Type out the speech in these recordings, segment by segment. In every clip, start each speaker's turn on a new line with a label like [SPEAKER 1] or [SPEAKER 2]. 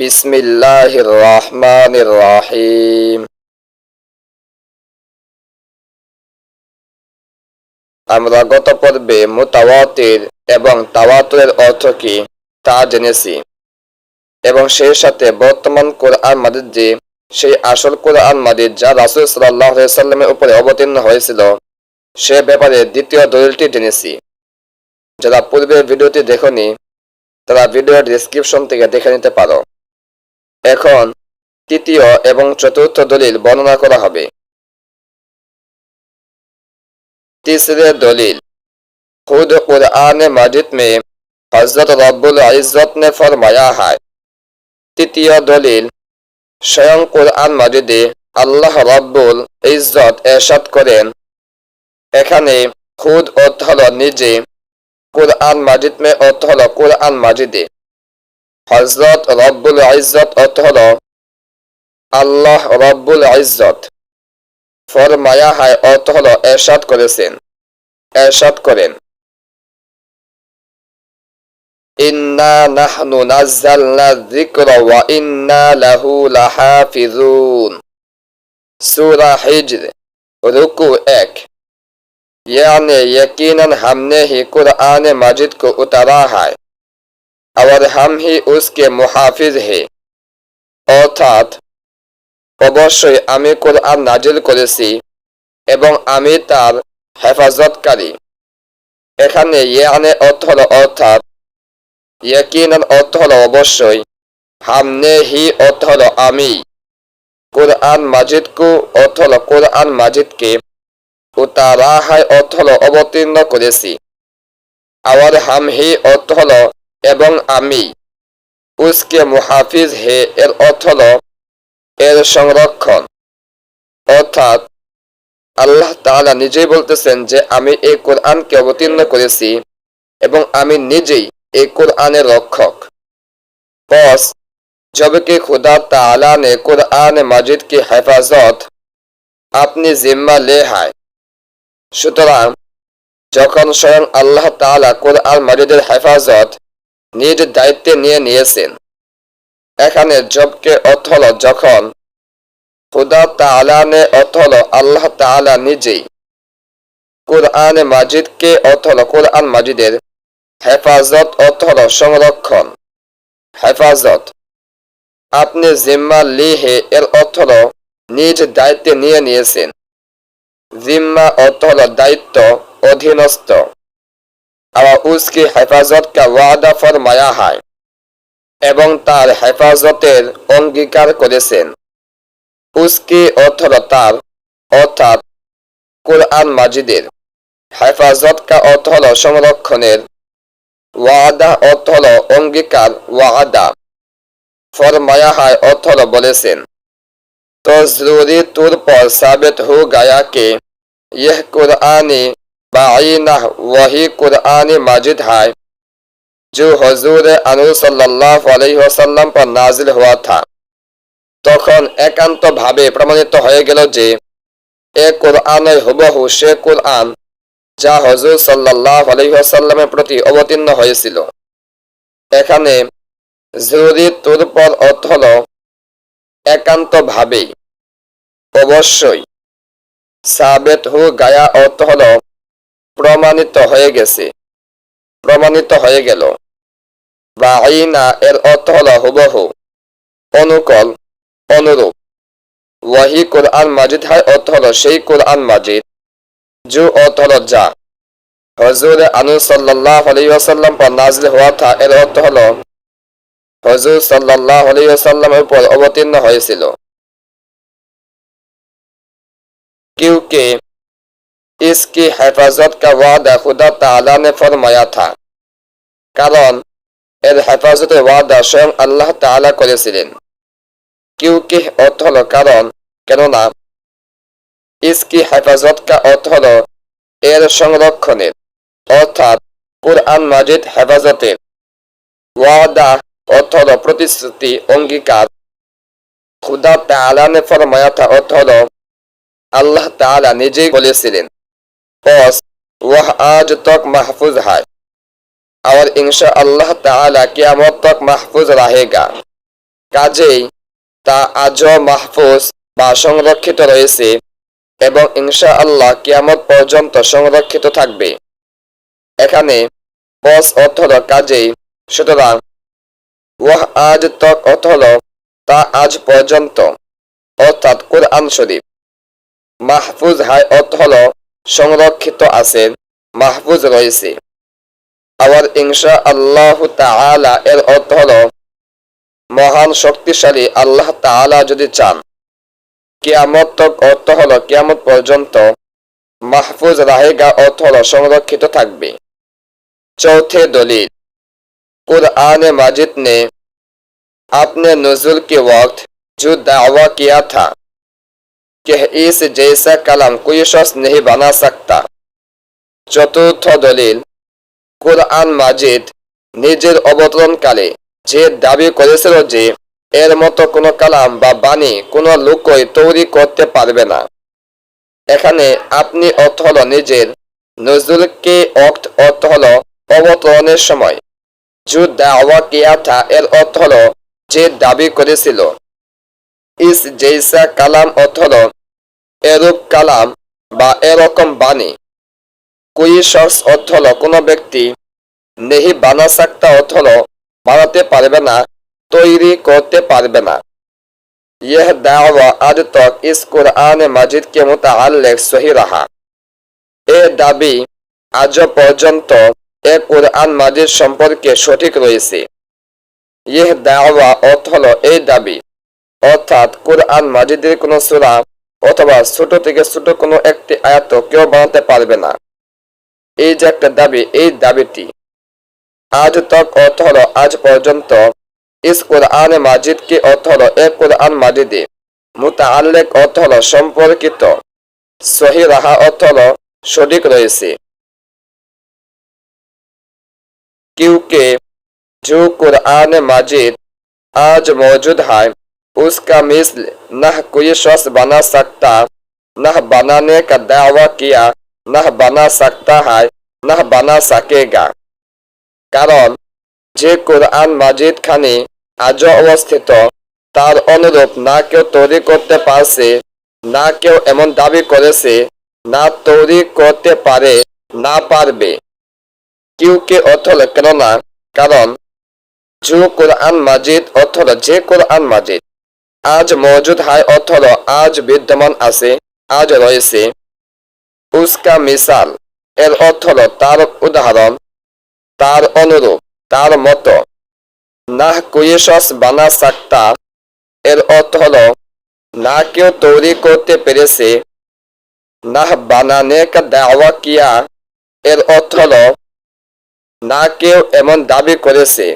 [SPEAKER 1] বিসমিল্লাহির রহমানির রহিম আমরা গত পর্বে মুতাওয়াতির এবং তাওয়াতুরের অর্থ কি তা জেনেছি এবং সেই সাথে বর্তমান কোরআন মাজিদ যে সেই আসল কোরআন মাজিদ যা রাসুল সাল্লাহ সাল্লামের উপরে অবতীর্ণ হয়েছিল, সে ব্যাপারে দ্বিতীয় দলিলটি জেনেছি। যারা পূর্বের ভিডিওটি দেখনি, তারা ভিডিওর ডিসক্রিপশন থেকে দেখে নিতে পারো। এখন তৃতীয় এবং চতুর্থ দলিল বর্ণনা করা হবে तीसरे दलील खुद कुरान मजिद में हजरत रब्बुल इज़्ज़त ने फरमाया है তৃতীয় দলিল স্বয়ং কোরআন মাজিদে আল্লাহ রব্বুল ইজ্জত এরশাদ করেন এখানে খুদ অর্থ হল নিজে কোরআন মাজিদ মে অর্থ হল কোরআন মাজিদে হজরত রব্বুল ইজ্জত অর্থ হল আল্লাহ রব্বুল ইজ্জত ফরমায়া হায় অর্থ হল এরশাদ করেছেন এরশাদ করেন ইন্না নাহনু নাজ্জালনা যিকরা ওয়া ইন্না লাহু লাহাফিজুন সূরা হিজর रुकू एक यानी यकीनन हमने ही कुरान माजिद को उतारा है और हम ही उसके मुहाफिज है অর্থাৎ অবশ্যই আমি কোরআন নাজিল করেছি এবং আমি তার হেফাজতকারী এখানে ইয়ানে অর্থ হল অর্থাৎ ইয়াকিনান অর্থ হল অবশ্যই হামনে হি অর্থ হল আমি কোরআন মাজিদকু অর্থ হল কোরআন মাজিদকে উতারাহায় অর্থ হল অবতীর্ণ করেছি আওয়ার হাম হি অর্থ হল এবং আমি উসকে মুহাফিজ হে এর অর্থ হল এর সংরক্ষণ অর্থাৎ আল্লাহ তাআলা নিজেই বলতেছেন যে আমি এই কোরআনকে অবতীর্ণ করেছি এবং আমি নিজেই এই কোরআনের রক্ষক বস जबकि खुदा ताला ने कुरान मजिद की হেফাজত আপনি জিম্মা লে হায় সুতরাং যখন স্বয়ং আল্লাহ তাআলা কোরআন মাজিদের হেফাজত নিজ দায়িত্বে নিয়ে নিয়েছেন। এখানে জবকে অর্থ হল যখন খুদা তাআলা নে অর্থ হল আল্লাহ তাআলা নিজেই কোরআন মাজিদকে অর্থ হল কোরআন মাজিদের হেফাজত অর্থ হল সংরক্ষণ। হেফাজত। আপনি জিম্মা লিহে এর অর্থ হল নিজ দায়িত্বে নিয়ে নিয়েছেন। জিম্মা অর্থ হল দায়িত্ব অধীনস্থ। আবার উসকি হেফাজত কা ওয়াদা ফরমায়া হয় এবং তার হেফাজতের অঙ্গীকার করেছেন উসকি অর্থ হল তার অর্থাৎ কোরআন মাজিদের হেফাজত কা অর্থ হল সংরক্ষণের ওয়াদা অর্থ হল অঙ্গীকার ওয়াদা फरमाया है অথর বলেছেন तो जरूरी तौर पर साबित हो गया कि यह कुरानी بعینہ وہی قرآن ماجد ہے جو حضور انور صلی اللہ علیہ নাজিল হওয়া থা। তখন একান্তভাবে প্রমাণিত হয়ে গেল যে, এ কোরআনের হুবহু সে কুরআন যা হজুর সাল্লাহ আলহিহাসাল্লামের প্রতি অবতীর্ণ হয়েছিল। এখানে জরুরি তোরপর অর্থ হল একান্তভাবেই। অবশ্যই, সাবেত হু গায়া অর্থ হল প্রমাণিত হয়ে গেছে। প্রমাণিত হয়ে গেল। বা আইনা এর অর্থ হল হুবহু। অনুকল, অনুরূপ। ওয়াহি কোরআন মাজিদ হয় অর্থ হল সেই কোরআন মাজিদ। জু অর্থ হল যা। হজুর আনু সাল্লাহ আলহিহাসাল্লাম পর নাজিল হওয়া থা, এর অর্থ হল হজুর সাল্লাহ আলহিহাসাল্লামের উপর অবতীর্ণ হয়েছিল। কেউ কে इसकी হেফাজত का वादा खुदा ताला ने फरमाया था কারণ এর হেফাজতের ওয়াদা স্বয়ং আল্লাহ তাআলা করেছিলেন কিউকি অর্থ হলো কারণ কেননা ইসকি হেফাজত কা অর্থ হলো এর সংরক্ষণের অর্থাৎ কুরআন মাজিদ হেফাজতের ওয়াদা অর্থ হল প্রতিশ্রুতি অঙ্গীকার খুদা তাআলা নে ফরমায়া থা অর্থ হল আল্লাহ তাআলা নিজেই বলেছিলেন বস वह आज तक महफूज है और इंशा अल्लाह ताला क़यामत तक महफूज रहेगा কাজেই তা আজও মাহফুজ বা সংরক্ষিত রয়েছে এবং ইনশা আল্লাহ কিয়ামত পর্যন্ত সংরক্ষিত থাকবে এখানে বস অর্থ হল কাজেই সুতরাং ওয়াহ আজ তক অর্থ হল তা আজ পর্যন্ত অর্থাৎ কোরআন শরীফ মাহফুজ হাই অর্থ হল সংরক্ষিত আছে মাহফুজ রয়েছে আবার ইনশা আল্লাহ তাআলা এর অর্থ হল মহান শক্তিশালী আল্লাহ তাআলা যদি চান কিয়ামত তক অর্থ হল কিয়ামত পর্যন্ত মাহফুজ রাহেগা অর্থ হল সংরক্ষিত থাকবে चौथे दलील कुरान माजिद ने अपने नजुल के वक्त जो दावा किया था কেহ ইস জেসা কালাম কোই নেহি বানা সকতা। চতুর্থ দলিল, কুরআন মাজিদ নিজের অবতরণকালে যে দাবি করেছিল যে এর মতো কোনো কালাম বা বাণী কোনো লোকই তৈরি করতে পারবে না। এখানে আপনি অর্থ হল নিজের নজরুলকে অর্থ অর্থ হল অবতরণের সময়। যুদ্ধ আওয়া কিয়াথা এর অর্থ হল যে দাবি করেছিল। ইস জৈসা কালাম অর্থ হল এরূপ কালাম বা এরকম বাণী কুই শখস অর্থ হল কোনো ব্যক্তি নেহি বানা সাক্তা অর্থ হল বানাতে পারবে না তৈরি করতে পারবে না यह दावा आज तक इस कुरान मजिद के मुतालिक सही रहा এ দাবি আজ পর্যন্ত এ কোরআন মাজিদ সম্পর্কে সঠিক রয়েছে ইহ দাওয়া অর্থ হল এই দাবি অর্থাৎ কোরআন মাজিদের কোনো সুরা অথবা ছোট থেকে ছোট কোনো একটি আয়াত কেউ বানাতে পারবে না এই যে একটা দাবি এই দাবিটি আজ তক অর্থ হল আজ পর্যন্ত ইস কোরআন মাজিদ কি অর্থ হল এ কোরআন মাজিদে মুতাআল্লিক অর্থ হল সম্পর্কিত সহি রাহা অর্থ হল সঠিক রয়েছে क्योंकि जो कुरान माजिद आज मौजूद है उसका मिसल न कोई शख्स बना सकता न बनाने का दावा किया न बना सकता है न बना सकेगा কারণ যে কোরআন মাজিদ খানি আজও অবস্থিত তার অনুরূপ না কেউ তৈরি করতে পারছে না কেউ এমন দাবি করেছে না তৈরি করতে পারে না পারবে কিউকে অর্থ হলো কেননা কারণ জু কোরআন মাজিদ অর্থ হলো যে কোরআন মাজিদ আজ মজুদ হায় অর্থ হলো আজ বিদ্যমান আছে, আজ রয়েছে। উস্কা মিসাল, এর অর্থ হলো তার উদাহরণ, তার অনুরূপ, তার মতো। নাহ কুয়েশস বানা সাক্তা, এর অর্থ হলো না কেউ তৈরি করতে পেরেছে। নাহ বানানে কা দাওয়া কিয়া, এর অর্থ হলো না কেউ এমন দাবি করেছে।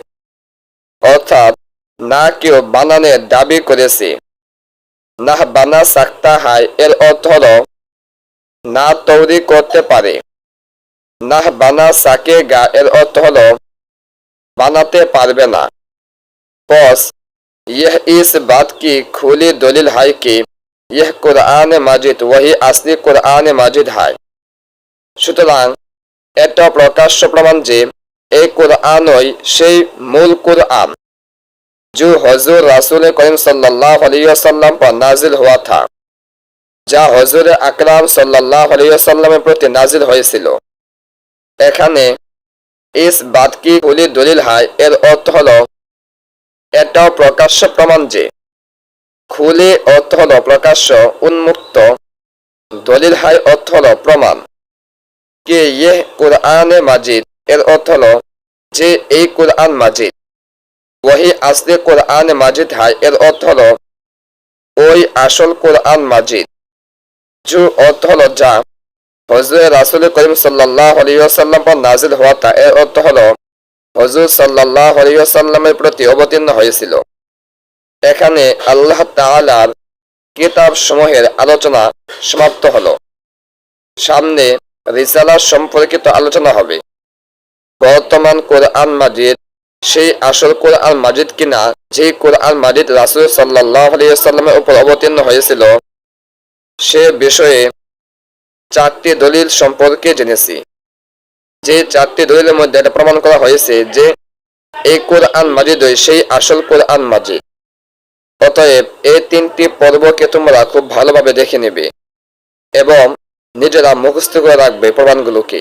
[SPEAKER 1] অর্থাৎ না কেউ বানানের দাবি করেছে না বানা সাক্তা হায় এর অর্থ হল না তৈরি করতে পারে না বানা সাকে গা এর অর্থ হল বানাতে পারবে না বস यह इस बात की खुली दलील है कि यह कुरान माजिद वही असली कुरान माजिद है সুতরাং এটা প্রকাশ্য প্রমাণ যে এই কোরআনই সেই মূল কোরআন जो हजूर रसूल करीम सल्लल्लाहु अलैहि वसल्लम पर नाजिल हुआ था যা হজুর আকরাম সাল্লাহ আলিয়াল্লামের প্রতি নাজিল হয়েছিল এখানে ইস বাদ কি হুলি দলিল হয় এর অর্থ হল এটাও প্রকাশ্য প্রমাণ যে খুলি অর্থ হল প্রকাশ্য উন্মুক্ত দলিল হাই অর্থ হল প্রমাণ কে ইয়ে কোরআন মাজিদ এর অর্থ হল যে এই কোরআন মাজিদ ওহি আসলে কোরআন মাজিদ হায় এর অর্থ হল, ওই আসল কোরআন মাজিদ জু অর্থ হল যা হজরত রাসুল করিম সাল্লাহ আলিয়াল্লাম পর নাজিল হওয়া তা। এর অর্থ হল হজুর সাল্লাহ আলিয়াল্লামের প্রতি অবতীর্ণ হয়েছিল। এখানে আল্লাহ তালার কিতাব সমূহের আলোচনা সমাপ্ত হল। সামনে রিসালা সম্পর্কিত আলোচনা হবে। বর্তমান কোরআন মাজিদ সেই আসল কোরআন মাজিদ কিনা, যে কোরআন মাজিদ রাসুল সাল্লাহ আলিয়াল্লামের উপর অবতীর্ণ হয়েছিল, সে বিষয়ে চারটি দলিল সম্পর্কে জেনেছি। যে চারটি দলিলের মধ্যে এটা প্রমাণ করা হয়েছে যে এই কোরআন মাজিদই সেই আসল কোরআন মাজিদ।
[SPEAKER 2] অতএব এই তিনটি পর্বকে তোমরা খুব ভালোভাবে দেখে নেবে এবং নিজেরা মুখস্থ করে রাখবে প্রমাণগুলোকে।